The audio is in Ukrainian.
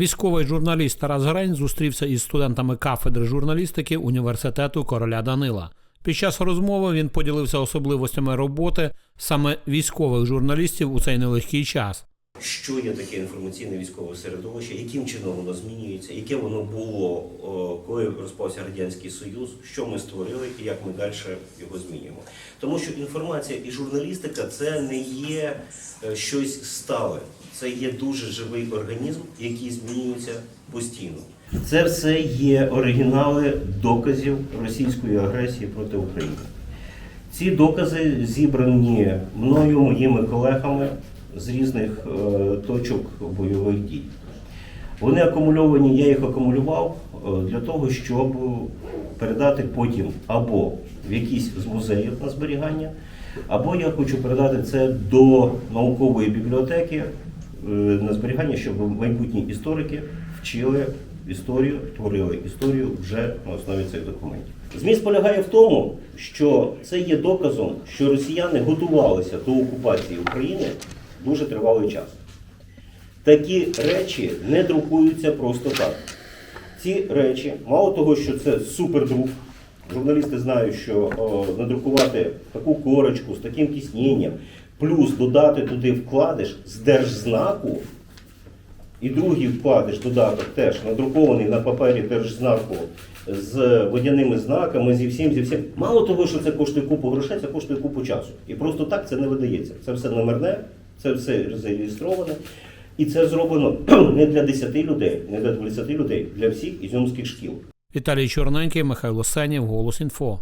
Військовий журналіст Тарас Грень зустрівся із студентами кафедри журналістики університету короля Данила. Під час розмови він поділився особливостями роботи саме військових журналістів у цей нелегкий час. Що є таке інформаційне військове середовище, яким чином воно змінюється, яке воно було, коли розпався Радянський Союз, що ми створили і як ми далі його змінюємо. Тому що інформація і журналістика це не є е, щось стале, це є дуже живий організм, який змінюється постійно. Це все є оригінали доказів російської агресії проти України. Ці докази зібрані мною, моїми колегами з різних е, точок бойових дій. Вони акумульовані, я їх акумулював е, для того, щоб передати потім або в якісь з музеїв на зберігання, або я хочу передати це до наукової бібліотеки е, на зберігання, щоб майбутні історики вчили історію, творили історію вже на основі цих документів. Зміст полягає в тому, що це є доказом, що росіяни готувалися до окупації України дуже тривалий час. Такі речі не друкуються просто так. Ці речі, мало того, що це супердрук, журналісти знають, що о, надрукувати таку корочку з таким тісненням, плюс додати туди вкладиш з держзнаку, і другий вкладиш додаток теж надрукований на папері держзнаку з водяними знаками, зі всім, зі всім. Мало того, що це коштує купу грошей, це коштує купу часу. І просто так це не видається. Це все номерне, це все зареєстроване, І це зроблено не для 10 людей, не для 20 людей, для всіх ізюмських шкіл. Віталій Чорненький, Михайло Санів, Голос інфо.